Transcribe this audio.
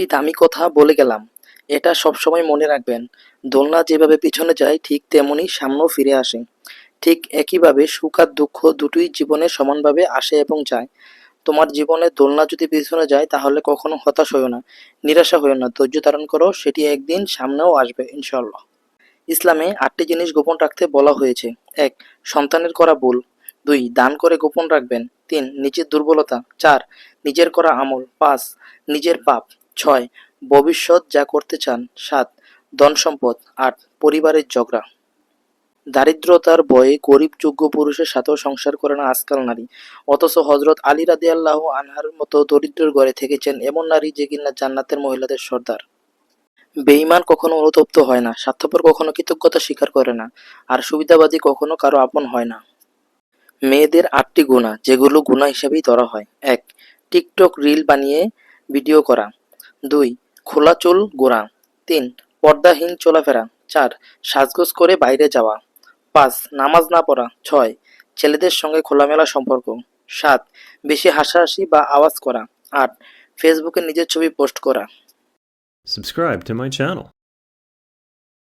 একটি দামি কথা বলে গেলাম। এটা সবসময় মনে রাখবেন, দোলনা যেভাবে পিছনে যায়, ঠিক তেমনি সামনেও ফিরে আসে। ঠিক একইভাবে সুখ আর দুঃখ দুটোই জীবনে সমানভাবে আসে এবং যায়। তোমার জীবনে দোলনা যদি পিছনে যায়, তাহলে কখনো হতাশ হয়েও না, নিরাশা হয়েও না, ধৈর্য ধারণ করো, সেটি একদিন সামনেও আসবে ইনশাল্লাহ ইসলামে আটটি জিনিস গোপন রাখতে বলা হয়েছে। এক, সন্তানের করা ভুল। দুই, দান করে গোপন রাখবেন। তিন, নিজের দুর্বলতা। চার, নিজের করা আমল। পাঁচ, নিজের পাপ। ছয়, ভবিষ্যৎ যা করতে চান। সাত ধন সম্পদ আট, পরিবারের ঝগড়া। দারিদ্রতার ভয়ে গরিব যোগ্য পুরুষের সাথেও সংসার করে না আজকাল নারী। অথচ হজরত আলী রাদি আল্লাহ আনহার মতো দরিদ্রের ঘরে থেকেছেন এমন নারী যে কিনা জান্নাতের মহিলাদের সর্দার। বেঈমান কখনো অনুতপ্ত হয় না, স্বার্থপর কখনো কৃতজ্ঞতা স্বীকার করে না, আর সুবিধাবাদী কখনো কারও আপন হয় না। মেয়েদের আটটি গুণা যেগুলো গুণা হিসেবেই ধরা হয়। এক, টিকটক রিল বানিয়ে ভিডিও করা। দুই, খোলা চুল গোড়া। তিন, পর্দাহীন চলাফেরা। চার, সাজগোজ করে বাইরে যাওয়া। পাঁচ, নামাজ না পড়া। ছয়, ছেলেদের সঙ্গে খোলামেলা সম্পর্ক। সাত, বেশি হাসাহাসি বা আওয়াজ করা। আট, ফেসবুকে নিজের ছবি পোস্ট করা। Subscribe to my channel.